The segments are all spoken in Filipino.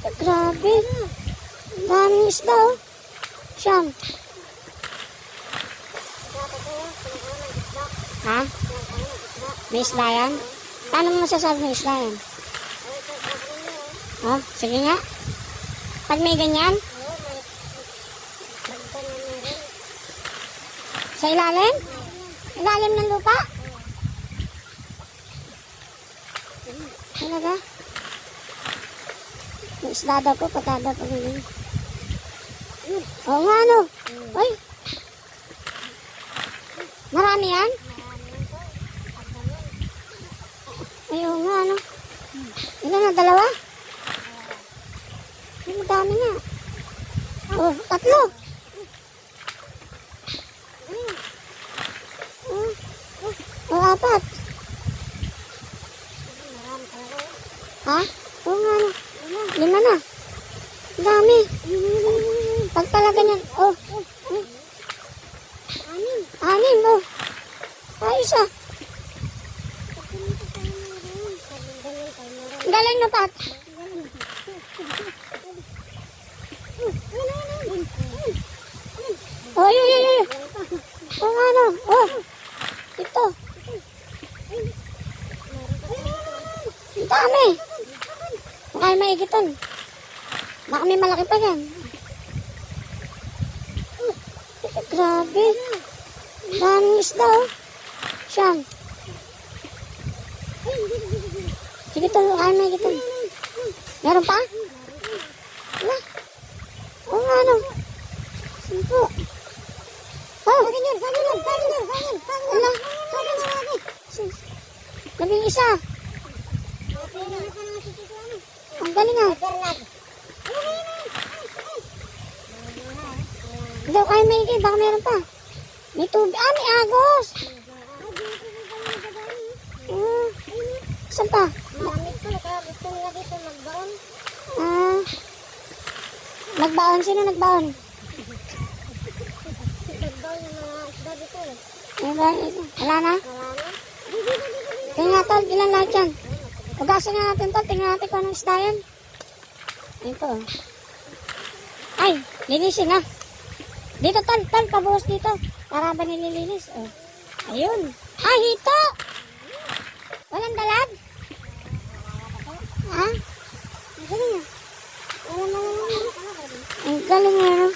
Grabe. Daming isda, oh. Siyam. Ha? May isda yan? Paano mo masasabi may isda yan? Oh, sige nga. Pag may ganyan? Sa ilalim? Ilalim ng lupa? Talaga? Isda po, patada po ganyan. Oo nga, ano? Uy! Marami yan? Ay, oo nga, ano? Ilan na, dalawa? Ay, madami nga. Oh, tatlo. Oh, oh, apat. Ha? Oo nga, ano? Lima na. Dami. Pag pala ganyan, oh. Anim. Anim, oh. Ah. Galing na, Pat. Oh, yun, yun, yun. Oh, ano? Oh. Ito. Ang dami. May maigitan. Baka may malaki pa yan. Grabe. Daming isda, oh. Siyam. Sige to, kaya may gitan. Meron pa? Wala. Oo nga, ano? Sampo. Oh. Sagin yun, sagin yun, sagin yun, sagin, sagin yun. Wala. Sagin yun, lagi. Labing isa. Ang galing ah. Igay, baka meron pa. May tubig. Ah, may agos. Ah, saan pa? Malamig ko, kaya gusto nila dito magbaon. Ah, nagbaon. Sino nagbaon? Magbaon yung mga isda dito ito? Wala na? Wala na. Tingnan tol, ilan lahat yan? Ugasin nga natin tol, tingnan natin kung anong isda yan. Oh. Ay, linisin na. Dito tol, tol, pabuhos dito. Para ba nililinis? Oh. Ayun. Ah, hito! Walang dalag? Ha? Ang galing ah. Wala na lang. Ang galing no?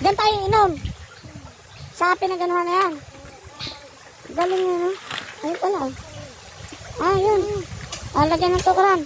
Diyan tayo inom. Sa pinaganuhan na yan. Galing? Ayun pala. oh. Ah, yun. Ah, lagyan ng tukuran.